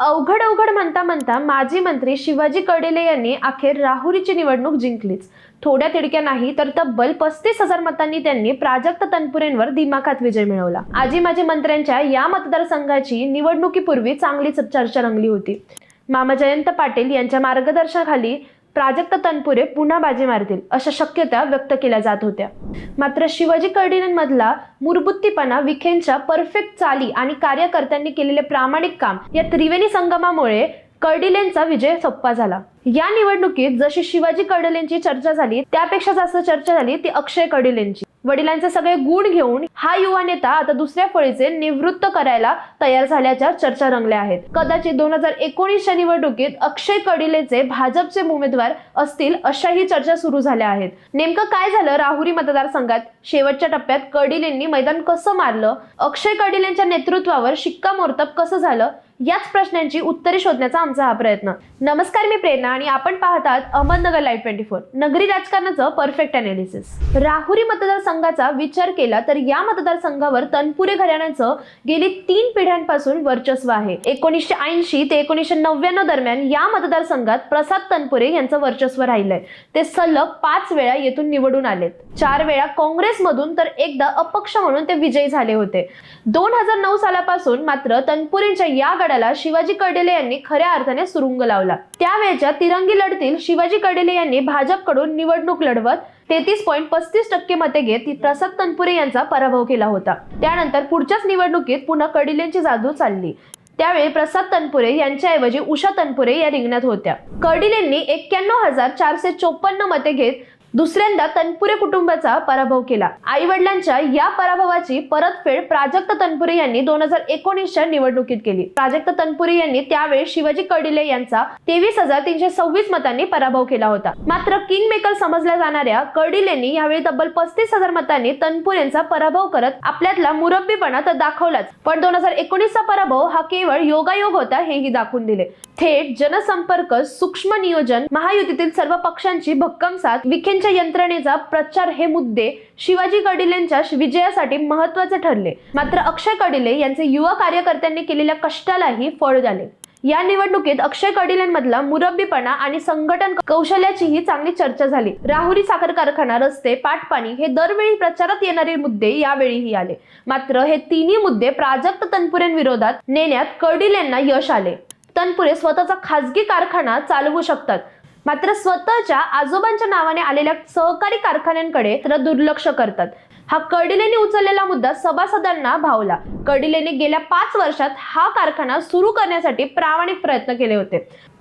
अवघड अवघड म्हणता म्हणता माजी मंत्री शिवाजी कडेले यांनी अखेर राहुरीची निवडणूक जिंकलीच. थोड्या तिडक्या नाही तर तब्बल पस्तीस हजार मतांनी त्यांनी प्राजक्त तनपुरेंवर दिमाखात विजय मिळवला. आजी माजी मंत्र्यांच्या या मतदारसंघाची निवडणुकीपूर्वी चांगलीच चर्चा रंगली होती. मामा जयंत पाटील यांच्या मार्गदर्शनाखाली प्राजक्त तनपुरे पुन्हा बाजी मारतील अशा शक्यता व्यक्त केल्या जात होत्या. मात्र शिवाजी कर्डिलेंमधला मुरबुत्तीपणा विखेंच्या परफेक्ट चाली आणि कार्यकर्त्यांनी केलेले प्रामाणिक काम या त्रिवेणी संगमामुळे कर्डिलेंचा विजय सोप्पा झाला. या निवडणुकीत जशी शिवाजी कर्डिलेंची चर्चा झाली त्यापेक्षा जास्त चर्चा झाली ती अक्षय कर्डिलेंची. वडिलांचे सगळे गुण घेऊन हा युवा नेता आता दुसऱ्या फळीचे निवृत्त करायला तयार झाल्याच्या चर्चा रंगल्या आहेत. कदाचित दोन हजार एकोणीसच्या निवडणुकीत अक्षय कडिलेचे भाजपचे उमेदवार असतील अशाही चर्चा सुरू झाल्या आहेत. नेमकं काय झालं राहुरी मतदारसंघात? शेवटच्या टप्प्यात कडिलेंनी मैदान कसं मारलं? अक्षय कडिलेंच्या नेतृत्वावर शिक्कामोर्तब कसं झालं? याच प्रश्नांची उत्तरे शोधण्याचा आमचा हा प्रयत्न. नमस्कार मी प्रेरणा आणि आपण पाहतात अहमदनगर लाईव्ह ट्वेंटी फोर नगरी राजकारणाचं परफेक्ट अनालिसिस राहुरी मतदारसंघाचा विचार केला तर या मतदारसंघावर तनपुरे घराण्याचं गेली तीन पिढ्यांपासून वर्चस्व आहे. एकोणीसशे ऐंशी ते एकोणीसशे नव्याण्णव दरम्यान या मतदारसंघात प्रसाद तनपुरे यांचं वर्चस्व राहिलंय. ते सलग पाच वेळा येथून निवडून आलेत. चार वेळा काँग्रेसमधून तर एकदा अपक्ष म्हणून ते विजयी झाले होते. दोन हजार नऊ सालापासून मात्र तनपुरेंच्या या लढ्याला शिवाजी कर्डिले यांनी खऱ्या अर्थाने सुरुंग लावला. त्यावेळेच्या तिरंगी लढतील शिवाजी कर्डिले यांनी भाजपकडून निवडणूक लढवत तेहतीस पॉईंट पस्तीस टक्के मते घेत प्रसाद तनपुरे यांचा पराभव केला होता. त्यानंतर पुढच्याच निवडणुकीत पुन्हा कडिलेंची जादू चालली. त्यावेळी प्रसाद तनपुरे यांच्याऐवजी उषा तनपुरे या रिंगणात होत्या. कर्डिलेंनी एक्क्याण्णव हजार चारशे चोपन्न मते घेत दुसऱ्यांदा तनपुरे कुटुंबाचा पराभव केला. आई वडिलांच्या या पराभवाची परतफेड प्राजक्त तनपुरे यांनी दोन हजार एकोणीसच्या निवडणुकीत केली. प्राजक्त तनपुरे यांनी त्यावेळी शिवाजी कडिले यांचा तेवीस हजार तीनशे सव्वीस मतांनी पराभव केला होता. मात्र किंग मेकर समजल्या जाणाऱ्या कडिलेंनी यावेळी तब्बल पस्तीस हजार मतांनी तनपुरेंचा पराभव करत आपल्यातला मुरब्बीपणा तर दाखवलाच. पण दोन हजार एकोणीसचा पराभव हा केवळ योगायोग होता हेही दाखवून दिले. थेट जनसंपर्क सूक्ष्म नियोजन महायुतीतील सर्व पक्षांची भक्कम साथ विखेंच्या यंत्रणेचा प्रचार हे मुद्दे शिवाजी कडिलेंच्या विजयासाठी महत्त्वाचे ठरले. मात्र अक्षय कडिले यांचे युवा कार्यकर्त्यांनी केलेल्या कष्टालाही फळ झाले. या निवडणुकीत अक्षय कडिलेंमधला मुरब्बीपणा आणि संघटन कौशल्याचीही चांगली चर्चा झाली. राहुरी साखर कारखाना रस्ते पाटपाणी हे दरवेळी प्रचारात येणारे मुद्दे यावेळीही आले. मात्र हे तिन्ही मुद्दे प्राजक्त तनपुरेंविरोधात नेण्यात कडिलेंना यश आले. तनपुरे स्वतःचा खासगी कारखाना चालवू शकतात. मात्र स्वतःच्या आजोबांच्या नावाने आलेल्या सहकारी कारखान्यांकडे तर दुर्लक्ष करतात. हा कर्डिलेने उचललेला मुद्दा सभासदांना भावला. कर्डिलेने गेल्या पाच वर्षात हा कारखाना सुरू करण्यासाठी प्रामाणिक प्रयत्न केले होते.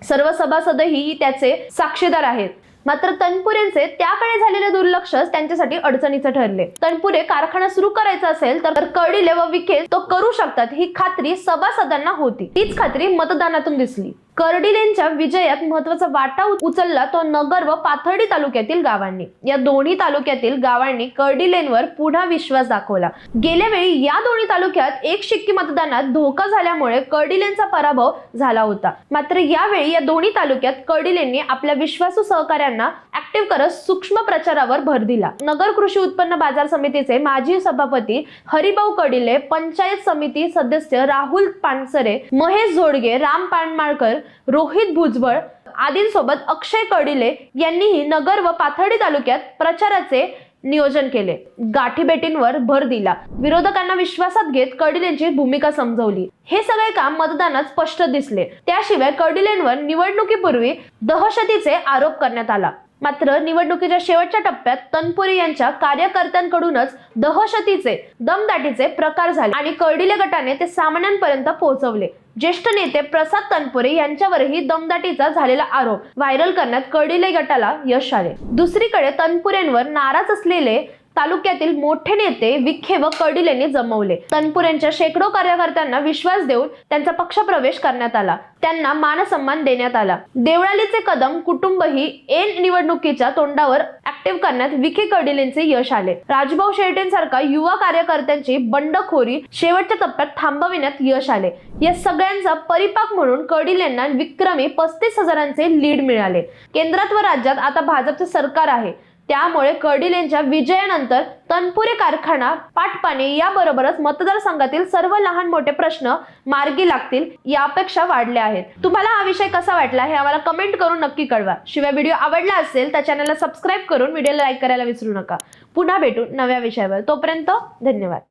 सर्व सभासदही त्याचे साक्षीदार आहेत. मात्र तनपुरेंचे त्याकडे झालेले दुर्लक्ष त्यांच्यासाठी अडचणीचं ठरले. तनपुरे कारखाना सुरू करायचा असेल तर कडिले व विखे तो करू शकतात ही खात्री सभासदांना होती. तीच खात्री मतदानातून दिसली. कर्डिलेंच्या विजयात महत्त्वाचा वाटा उचलला तो नगर व पाथर्डी तालुक्यातील गावांनी. या दोन्ही तालुक्यातील गावांनी कर्डिलेंवर पुन्हा विश्वास दाखवला. गेल्या वेळी या दोन्ही तालुक्यात एक शिक्की मतदानात धोका झाल्यामुळे कर्डिलेंचा पराभव झाला होता. मात्र यावेळी या दोन्ही तालुक्यात कर्डिलेंनी आपल्या विश्वासू सहकाऱ्यांना ऍक्टिव्ह करत सूक्ष्म प्रचारावर भर दिला. नगर कृषी उत्पन्न बाजार समितीचे माजी सभापती हरिभाऊ कडिले पंचायत समिती सदस्य राहुल पानसरे महेश झोडगे राम पानमाळकर रोहित भुजबळ आदींसोबत अक्षय कडिले यांनीही नगर व पाथर्डी तालुक्यात प्रचाराचे नियोजन केले. गाठीबेटींवर भर दिला. विरोधकांना विश्वासात घेत कडिलेंची भूमिका समजवली. हे सगळे काम मतदानात स्पष्ट दिसले. त्याशिवाय कडिलेंवर निवडणुकीपूर्वी दहशतीचे आरोप करण्यात आला. मात्र निवडणुकीच्या शेवटच्या टप्प्यात तनपुरे यांच्या कार्यकर्त्यांकडूनच दहशतीचे दमदाटीचे प्रकार झाले आणि कर्डिले गटाने ते सामान्यांपर्यंत पोहोचवले. ज्येष्ठ नेते प्रसाद तनपुरे यांच्यावरही दमदाटीचा झालेला आरोप. व्हायरल करण्यात कर्डिले गटाला यश आले. दुसरीकडे तनपुरेंवर नाराज असलेले तालुक्यातील मोठे नेते विखे व कर्डिलेंनी जमवले. तनपुरेंच्या शेकडो कार्यकर्त्यांना विश्वास देऊन त्यांचा पक्षप्रवेश करण्यात आला. त्यांना मानसन्मान देण्यात आला. देवळालीचे कदम कुटुंबही एन निवडणुकीच्या तोंडावर ऍक्टिव्ह करण्यात विखे कर्डिलेंचे यश आले. राजभाऊ शेळटेंसारखा युवा कार्यकर्त्यांची बंडखोरी शेवटच्या टप्प्यात थांबविण्यात यश आले. या सगळ्यांचा परिपाक म्हणून कर्डिलेंना विक्रमी पस्तीस हजारांचे लीड मिळाले. केंद्रात व राज्यात आता भाजपचे सरकार आहे. त्यामुळे कर्डिल यांच्या विजयानंतर तनपुरे कारखाना पाटपाणी याबरोबरच मतदारसंघातील सर्व लहान मोठे प्रश्न मार्गी लागतील या अपेक्षा वाढल्या आहेत. तुम्हाला हा विषय कसा वाटला हे आम्हाला कमेंट करून नक्की कळवा. शिवाय व्हिडिओ आवडला असेल तर चॅनलला सबस्क्राईब करून व्हिडिओला लाईक करायला विसरू नका. पुन्हा भेटू नव्या विषयावर. तोपर्यंत धन्यवाद.